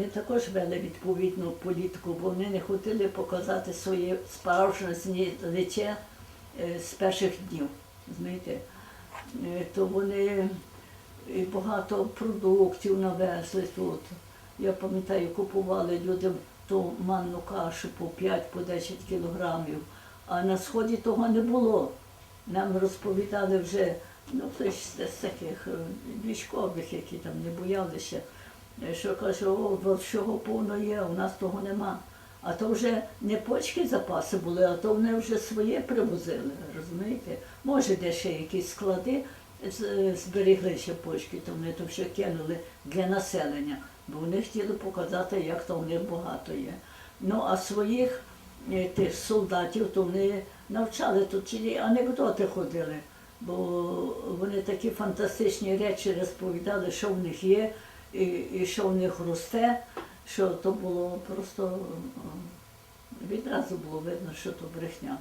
вони також вели відповідну політику, бо вони не хотіли показати своє справжнє лице е, з перших днів. Знаєте, Е, то вони багато продуктів навезли тут. Я пам'ятаю, купували люди ту манну кашу по 5 по 10 кілограмів, а на сході того не було. Нам розповідали вже ну, з таких е, військових, які там не боялися, що каже, о, всього повно є, у нас того нема. А то вже не почки запаси були, а то вони вже своє привозили, розумієте? Може, де ще якісь склади з- зберігли почки, то вони то вже кинули для населення, бо вони хотіли показати, як то в них багато є. Ну, а своїх е, тих солдатів, то вони навчали, тут цілі анекдоти ходили, бо вони такі фантастичні речі розповідали, що в них є і, і що в них росте, що то було просто відразу було видно, що то брехня.